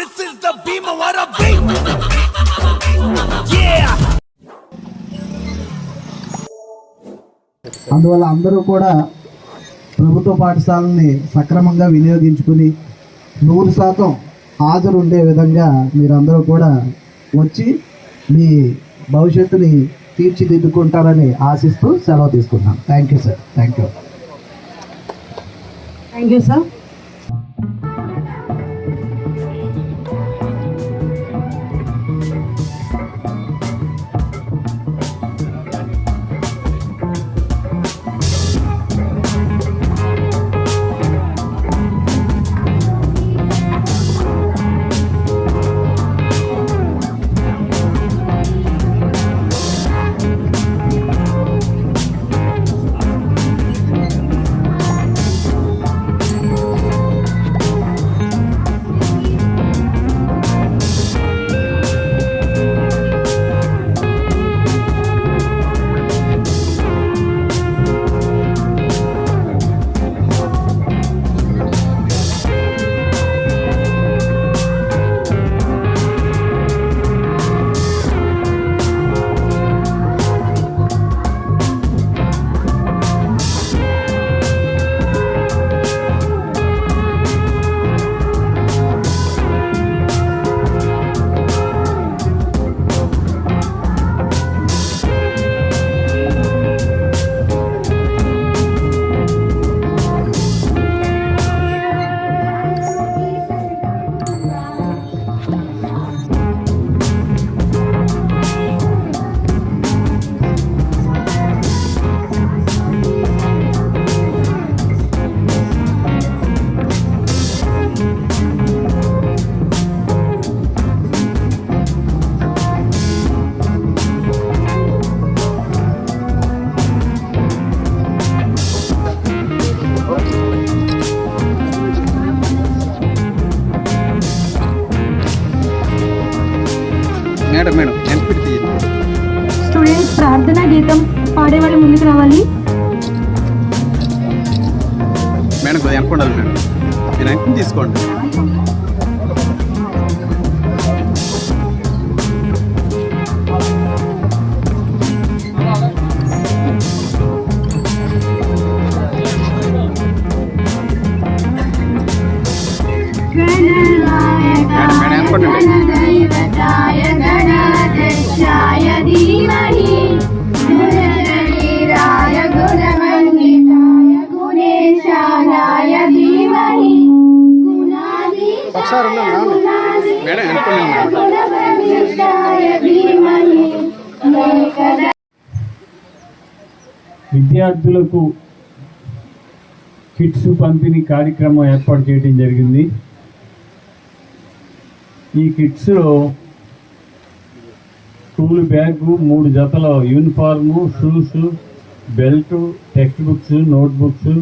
This is the Bhimawara beat. Yeah. అందువల్ల అందరూ కూడా ప్రభుత్వ పాఠశాలని సక్రమంగా వినియోగించుకుని నూరు శాతం హాజరు ఉండే విధంగా మీరందరూ కూడా వచ్చి మీ భవిష్యత్తుని తీర్చిదిద్దుకుంటారని ఆశిస్తూ సెలవు తీసుకుంటాను thank you sir thank you thank you sir nine తీసుకోండి. ఒకసారి విద్యార్థులకు కిట్స్ పంపిణీ కార్యక్రమం ఏర్పాటు చేయడం జరిగింది. ఈ కిట్స్లో స్కూల్ బ్యాగు మూడు జతల uniform shoes belt text books notebooks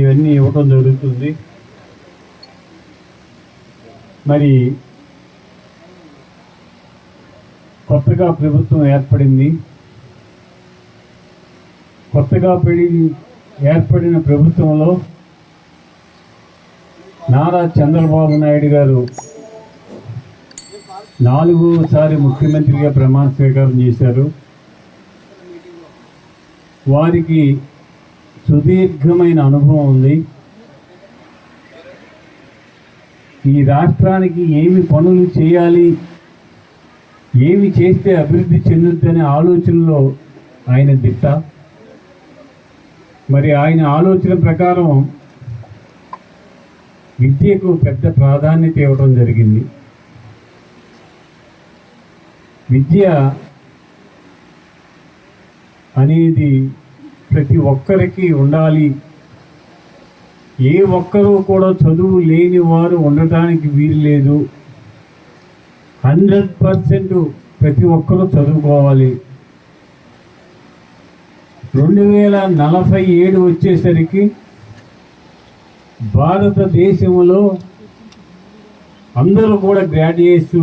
ఇవన్నీ ఇవ్వటం జరుగుతుంది. మరి కొత్తగా ప్రభుత్వం ఏర్పడింది. కొత్తగా పెడి ఏర్పడిన ప్రభుత్వంలో నారా చంద్రబాబు నాయుడు గారు నాలుగోసారి ముఖ్యమంత్రిగా ప్రమాణ స్వీకారం చేశారు. వారికి సుదీర్ఘమైన అనుభవం ఉంది. ఈ రాష్ట్రానికి ఏమి పనులు చేయాలి ఏమి చేస్తే అభివృద్ధి చెందుతుందనే ఆలోచనలో ఆయన దిట్ట. మరి ఆయన ఆలోచన ప్రకారం విద్యకు పెద్ద ప్రాధాన్యత ఇవ్వడం జరిగింది. విద్య అనేది ప్రతి ఒక్కరికి ఉండాలి ఏ ఒక్కరూ కూడా చదువు లేని వారు ఉండటానికి వీలు లేదు. హండ్రెడ్ పర్సెంట్ ప్రతి ఒక్కరూ చదువుకోవాలి. రెండు వేల నలభై ఏడు వచ్చేసరికి భారతదేశంలో అందరూ కూడా graduates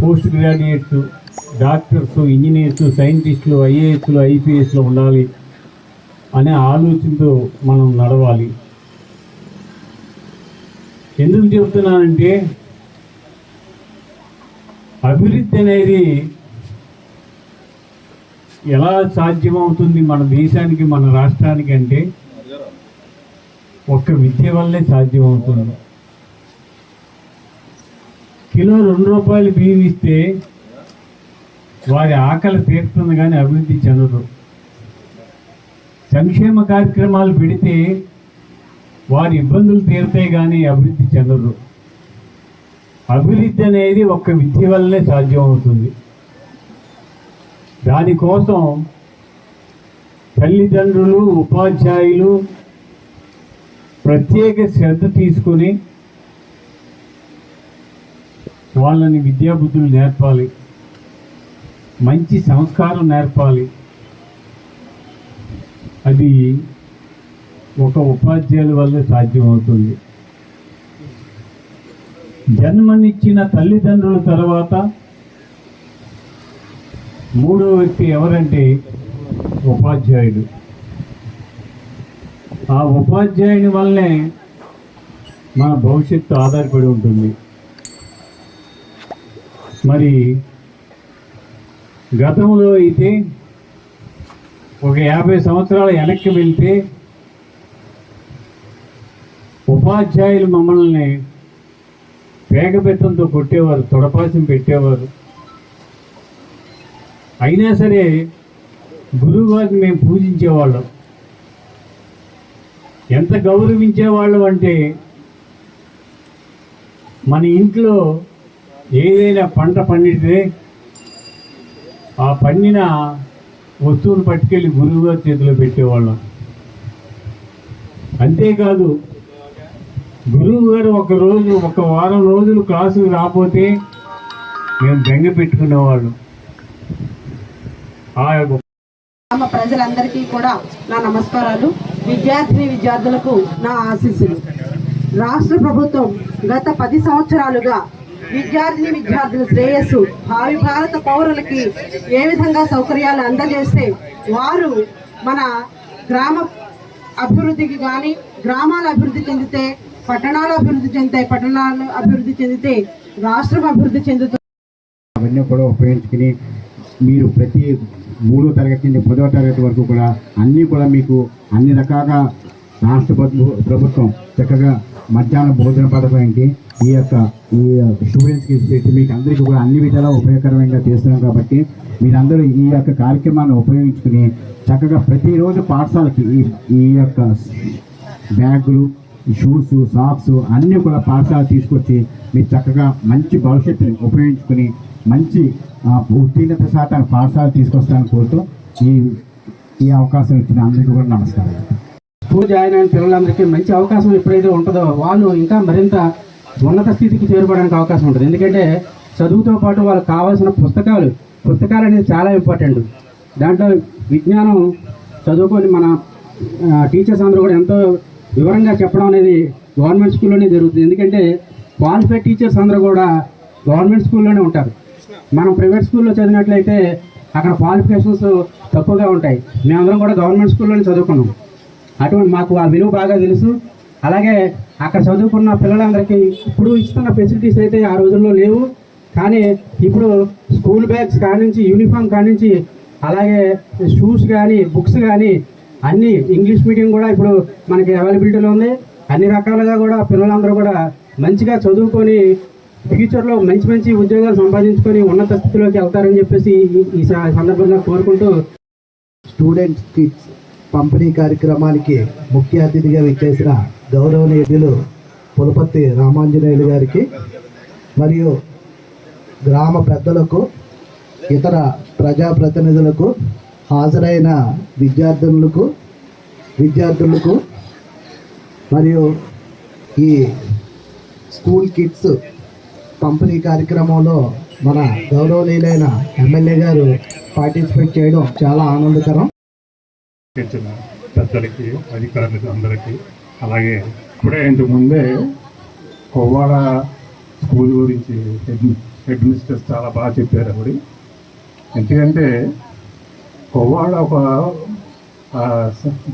post graduates doctors engineers సైంటిస్టులు ఐఏఎస్లు ఐపీఎస్లు ఉండాలి అనే ఆలోచనతో మనం నడవాలి. ఎందుకు చెబుతున్నానంటే అభివృద్ధి అనేది ఎలా సాధ్యమవుతుంది మన దేశానికి మన రాష్ట్రానికి అంటే ఒక్క విద్య వల్లే సాధ్యమవుతుంది. కిలో రెండు రూపాయలు బియ్యం ఇస్తే వారి ఆకలి తీరుతుంది కానీ అభివృద్ధి చెందదు. సంక్షేమ కార్యక్రమాలు పెడితే వారి ఇబ్బందులు తీరితే కానీ అభివృద్ధి చెందరు. అభివృద్ధి అనేది ఒక్క విద్య వల్లే సాధ్యం అవుతుంది దానికోసం తల్లిదండ్రులు ఉపాధ్యాయులు ప్రత్యేక శ్రద్ధ తీసుకొని వాళ్ళని విద్యాబుద్ధులు నేర్పాలి. మంచి సంస్కారం నేర్పాలి. అది ఒక ఉపాధ్యాయుల వల్లే సాధ్యమవుతుంది. జన్మనిచ్చిన తల్లిదండ్రుల తర్వాత మూడో వ్యక్తి ఎవరంటే ఉపాధ్యాయుడు. ఆ ఉపాధ్యాయుని వల్లనే మన భవిష్యత్తు ఆధారపడి ఉంటుంది. మరి గతంలో అయితే ఒక యాభై సంవత్సరాల వెనక్కి వెళ్తే ఉపాధ్యాయులు మమ్మల్ని పేగబెత్తంతో కొట్టేవారు తొడపాసం పెట్టేవారు. అయినా సరే గురువుగారిని మేము పూజించేవాళ్ళం. ఎంత గౌరవించేవాళ్ళం అంటే మన ఇంట్లో ఏదైనా పంట పండితే ఆ పండిన వస్తువును పట్టుకెళ్ళి గురువుగారి చేతిలో పెట్టేవాళ్ళం. అంతేకాదు గురువు గారు ఒక రోజు ఒక వారం రోజులు క్లాసుకు రాకపోతే మేము బెంగ పెట్టుకునేవాళ్ళు. ఆ యొక్క గ్రామ ప్రజలందరికీ కూడా నా నమస్కారాలు. విద్యార్థిని విద్యార్థులకు నా ఆశీస్సులు. రాష్ట్ర ప్రభుత్వం గత పది సంవత్సరాలుగా విద్యార్థిని విద్యార్థుల శ్రేయస్సు భావి భారత పౌరులకి ఏ విధంగా సౌకర్యాలు అందజేస్తే వారు మన గ్రామ అభివృద్ధికి కానీ గ్రామాలు అభివృద్ధి చెందితే పట్టణాలు అభివృద్ధి చెందుతాయి పట్టణాలు అభివృద్ధి చెందితే రాష్ట్రం అభివృద్ధి చెందుతుంది. అవన్నీ కూడా ఉపయోగించుకుని మీరు ప్రతి మూడో తరగతి నుండి పదవ తరగతి వరకు కూడా అన్నీ కూడా మీకు అన్ని రకాల రాష్ట్ర ప్రభుత్వం చక్కగా మధ్యాహ్న భోజన పథకం ఏంటి ఈ యొక్క ఈ స్టూడెంట్స్కి పెట్టి మీకు అందరికీ కూడా అన్ని విధాలా ఉపయోగకరంగా చేస్తున్నాం కాబట్టి మీరందరూ ఈ యొక్క కార్యక్రమాన్ని ఉపయోగించుకుని చక్కగా ప్రతిరోజు పాఠశాలకి ఈ ఈ యొక్క బ్యాగులు షూస్ సాక్స్ అన్నీ కూడా పాఠశాల తీసుకొచ్చి మీరు చక్కగా మంచి భవిష్యత్తుని ఉపయోగించుకుని మంచి ఉత్తీర్ణత శాతాన్ని పాఠశాల తీసుకొస్తానని కోరుతూ ఈ ఈ అవకాశం ఇచ్చిన అందరికీ కూడా నమస్కారం. స్కూల్ జాయిన్ అయిన పిల్లలందరికీ మంచి అవకాశం ఎప్పుడైతే ఉంటుందో వాళ్ళు ఇంకా మరింత ఉన్నత స్థితికి చేరుకోవడానికి అవకాశం ఉంటుంది. ఎందుకంటే చదువుతో పాటు వాళ్ళకి కావాల్సిన పుస్తకాలు పుస్తకాలు అనేది చాలా ఇంపార్టెంట్. దాంట్లో విజ్ఞానం చదువుకొని మన టీచర్స్ అందరూ కూడా ఎంతో వివరంగా చెప్పడం అనేది గవర్నమెంట్ స్కూల్లోనే జరుగుతుంది. ఎందుకంటే క్వాలిఫైడ్ టీచర్స్ అందరూ కూడా గవర్నమెంట్ స్కూల్లోనే ఉంటారు. మనం ప్రైవేట్ స్కూల్లో చదివినట్లయితే అక్కడ క్వాలిఫికేషన్స్ తక్కువగా ఉంటాయి. మేమందరం కూడా గవర్నమెంట్ స్కూల్లోనే చదువుకున్నాం. అటువంటి మాకు ఆ విలువ బాగా తెలుసు. అలాగే అక్కడ చదువుకున్న పిల్లలందరికీ ఇప్పుడు ఇస్తున్న ఫెసిలిటీస్ అయితే ఆ రోజుల్లో లేవు. కానీ ఇప్పుడు స్కూల్ బ్యాగ్స్ కానించి యూనిఫామ్ కానించి అలాగే షూస్ కానీ బుక్స్ కానీ అన్ని ఇంగ్లీష్ మీడియం కూడా ఇప్పుడు మనకి అవైలబిలిటీలో ఉంది. అన్ని రకాలుగా కూడా పిల్లలందరూ కూడా మంచిగా చదువుకొని ఫ్యూచర్లో మంచి మంచి ఉద్యోగాలు సంపాదించుకొని ఉన్నత స్థితిలోకి వెళ్తారని చెప్పేసి ఈ- సందర్భంగా కోరుకుంటూ స్టూడెంట్ కిట్స్ పంపిణీ కార్యక్రమానికి ముఖ్య అతిథిగా విచ్చేసిన గౌరవనీయులు పులపతి రామాంజనేయులు గారికి మరియు గ్రామ పెద్దలకు ఇతర ప్రజాప్రతినిధులకు హాజరైన విద్యార్థులకు విద్యార్థులకు మరియు ఈ స్కూల్ కిట్స్ పంపిణీ కార్యక్రమంలో మన గౌరవనీయులైన ఎమ్మెల్యే గారు పార్టిసిపేట్ చేయడం చాలా ఆనందకరం. పెద్దలకి అధికారులకి అందరికీ. అలాగే ఇప్పుడే ఇంతకు ముందే కొవ్వాడ స్కూల్ గురించి హెడ్ హెడ్ మిస్టర్స్ చాలా బాగా చెప్పారు అప్పుడు ఎందుకంటే కొవ్వాడ ఒక ఆ,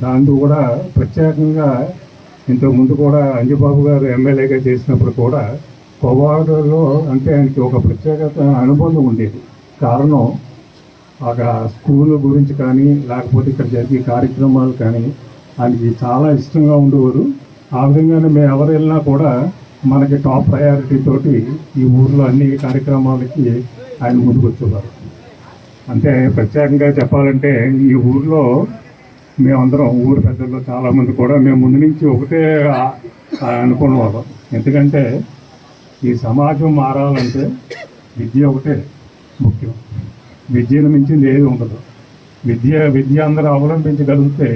దాంట్లో కూడా ప్రత్యేకంగా ఇంతకు ముందు కూడా అంజబాబు గారు ఎమ్మెల్యేగా చేసినప్పుడు కూడా కొవ్వాడలో అంటే ఆయనకి ఒక ప్రత్యేకత అనుబంధం ఉండేది. కారణం ఒక స్కూల్ గురించి కానీ లేకపోతే ఇక్కడ జరిగే కార్యక్రమాలు కానీ ఆయనకి చాలా ఇష్టంగా ఉండేవారు. ఆ విధంగానే మేము ఎవరు వెళ్ళినా కూడా మనకి టాప్ ప్రయారిటీ తోటి ఈ ఊర్లో అన్ని కార్యక్రమాలకి ఆయన ముందుకు వచ్చేవారు అంటే ప్రత్యేకంగా చెప్పాలంటే ఈ ఊర్లో మేమందరం ఊరు పెద్దల్లో చాలామంది కూడా మేము ముందు నుంచి ఒకటే అనుకునేవాళ్ళం ఎందుకంటే ఈ సమాజం మారాలంటే విద్య ఒకటే ముఖ్యం. విద్యను మించింది ఏది ఉండదు. విద్య విద్య అందరూ అవలంబించగలిగితే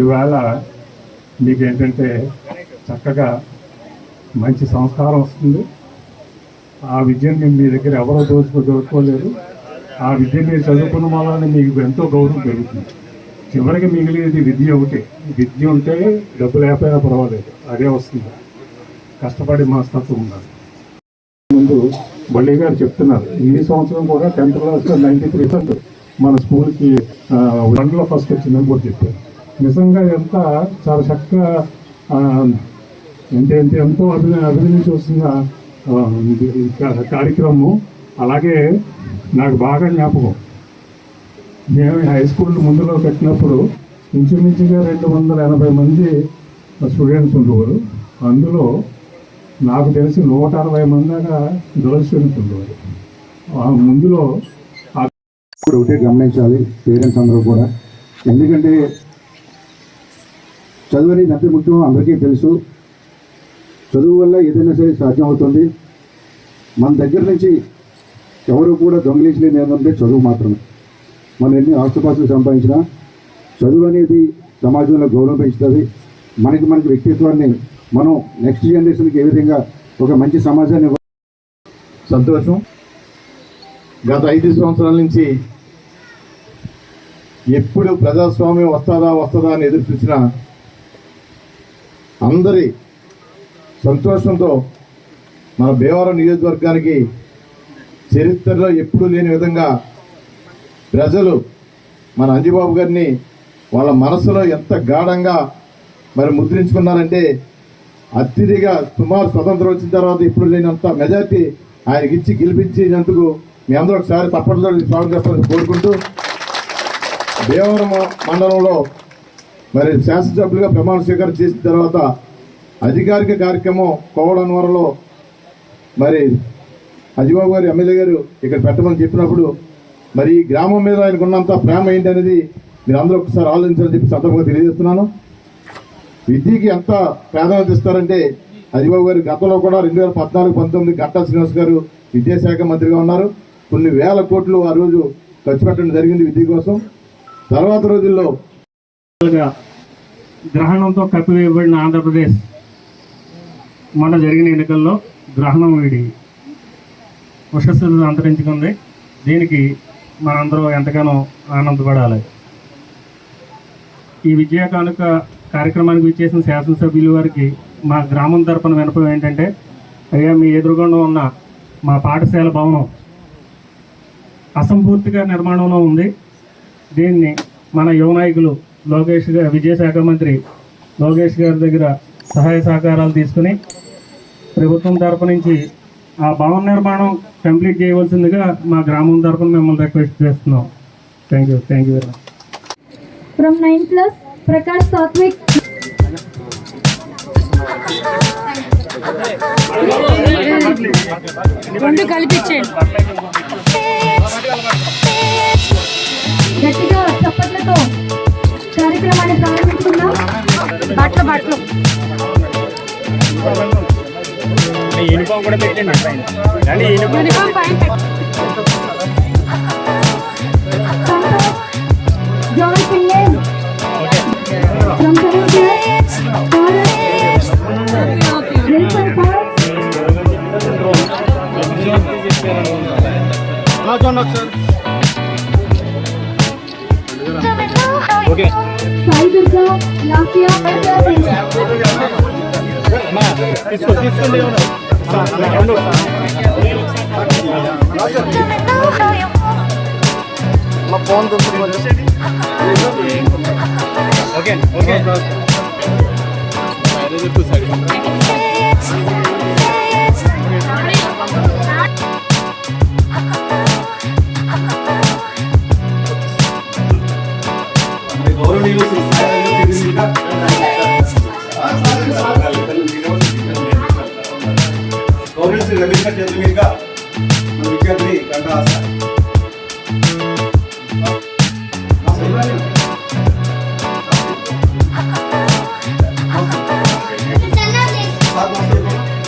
ఈవేళ మీకు ఏంటంటే చక్కగా మంచి సంస్కారం వస్తుంది. ఆ విద్యను మీ దగ్గర ఎవరో దోచుకో దోచుకోలేరు ఆ విద్య మీరు చదువుకున్న వాళ్ళని మీకు ఎంతో గౌరవం పెరుగుతుంది. చివరికి మిగిలినది విద్య ఒకటే. విద్య ఉంటే డబ్బు లేకపోయినా పర్వాలేదు. అదే వస్తుంది. కష్టపడి మనస్తత్వం ఉండాలి ముందు బల్లి గారు చెప్తున్నారు. ఈ సంవత్సరం కూడా టెన్త్ క్లాస్లో నైంటీ త్రీ పర్సెంట్ మన స్కూల్కి వన్లో ఫస్ట్ వచ్చిందని కూడా చెప్పారు. నిజంగా ఎంత చాలా చక్కగా ఆ, ఎంత ఎంత ఎంతో అభిన అభినందించి వస్తున్న కార్యక్రమం అలాగే నాకు బాగా జ్ఞాపకం. మేము హై స్కూల్ ముందులో కట్టినప్పుడు ఇంచుమించుగా రెండు వందల ఎనభై మంది స్టూడెంట్స్ ఉండేవారు. అందులో నాకు తెలిసి నూట అరవై మంది దాకా గర్ల్స్ స్టూడెంట్స్ ఉండేవారు. ఆ ముందులో ఇప్పుడు ఒకటే గమనించాలి పేరెంట్స్ అందరూ కూడా. ఎందుకంటే చదువు అనేది ఎంత ముఖ్యం అందరికీ తెలుసు. చదువు వల్ల ఏదైనా సరే సాధ్యం అవుతుంది. మన దగ్గర నుంచి ఎవరు కూడా దొంగిలించలేని ఏంటంటే చదువు మాత్రమే. మనం ఎన్ని ఆస్తుపాస్తులు సంపాదించినా చదువు అనేది సమాజంలో గౌరవం పెంచుతుంది. మనకి మనకి వ్యక్తిత్వాన్ని మనం నెక్స్ట్ జనరేషన్కి ఏ విధంగా ఒక మంచి సమాజాన్ని సంతోషం. గత ఐదు సంవత్సరాల నుంచి ఎప్పుడు ప్రజాస్వామ్యం వస్తుందా వస్తుందా అని ఎదురు చూసిన అందరి సంతోషంతో మన భీమవరం నియోజకవర్గానికి చరిత్రలో ఎప్పుడూ లేని విధంగా ప్రజలు మన అంజబాబు గారిని వాళ్ళ మనసులో ఎంత గాఢంగా మరి ముద్రించుకున్నారంటే అత్యధిగా సుమారు స్వతంత్రం వచ్చిన తర్వాత ఇప్పుడు లేనంత మెజార్టీ ఆయనకి ఇచ్చి గెలిపించినందుకు మీ అందరూ ఒకసారి తప్పట్లో స్వాగతం చెప్పాలని కోరుకుంటూ భీమవరం మండలంలో మరి శాసనసభ్యులుగా ప్రమాణ స్వీకారం చేసిన తర్వాత అధికారిక కార్యక్రమం కోవడన్వరంలో మరి అజిబాబు గారు ఎమ్మెల్యే గారు ఇక్కడ పెట్టమని చెప్పినప్పుడు మరి ఈ గ్రామం మీద ఆయనకు ఉన్నంత ప్రేమ ఏంటి అనేది మీరు అందరూ ఒకసారి ఆలోచించాలని చెప్పి సందర్భంగా తెలియజేస్తున్నాను. విద్యకి ఎంత ప్రాధాన్యత ఇస్తారంటే అజిబాబు గారు గతంలో కూడా రెండు వేల పద్నాలుగు పంతొమ్మిది గంటా శ్రీనివాస్ గారు విద్యాశాఖ మంత్రిగా ఉన్నారు. కొన్ని వేల కోట్లు ఆ రోజు ఖర్చు పెట్టడం జరిగింది విద్య కోసం. తర్వాత రోజుల్లో గ్రహణంతో కప్పివేయబడిన ఆంధ్రప్రదేశ్. మొన్న జరిగిన ఎన్నికల్లో గ్రహణం వీడి ఉషస్సులు అంతరించుకుంది. దీనికి మనందరం ఎంతగానో ఆనందపడాలి. ఈ విద్యా కానుక కార్యక్రమానికి విచ్చేసిన శాసనసభ్యుల వారికి మా గ్రామం తరపున వినపం ఏంటంటే అయ్యా మీ ఎదురుగుండా ఉన్న మా పాఠశాల భవనం అసంపూర్తిగా నిర్మాణంలో ఉంది. దీన్ని మన యువ నాయకులు లోకేష్ గారు విజయశాఖ మంత్రి లోకేష్ గారి దగ్గర సహాయ సహకారాలు తీసుకుని ప్రభుత్వం తరపు నుంచి ఆ భవన నిర్మాణం కంప్లీట్ చేయవలసిందిగా మా గ్రామం తరపున మిమ్మల్ని రిక్వెస్ట్ చేస్తున్నాం. Thank you thank you very much from nine plus Prakash Satvik రెండు కల్పించండి. గట్టిగా చప్పట్లతో కార్యక్రమాన్ని ప్రారంభించుకుందాం. బట్టలు బట్టలు. యూనిఫామ్ కూడా పెట్టండి యూనిఫామ్ పైన సంతోష్ జాన్ సింగేన్ ఫ్రమ్ సెవెన్ मा म फोन गर्छु ओके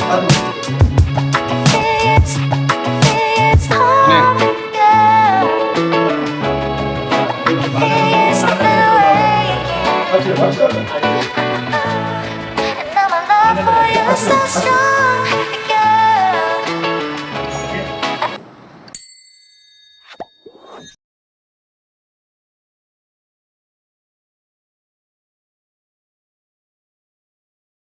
I'm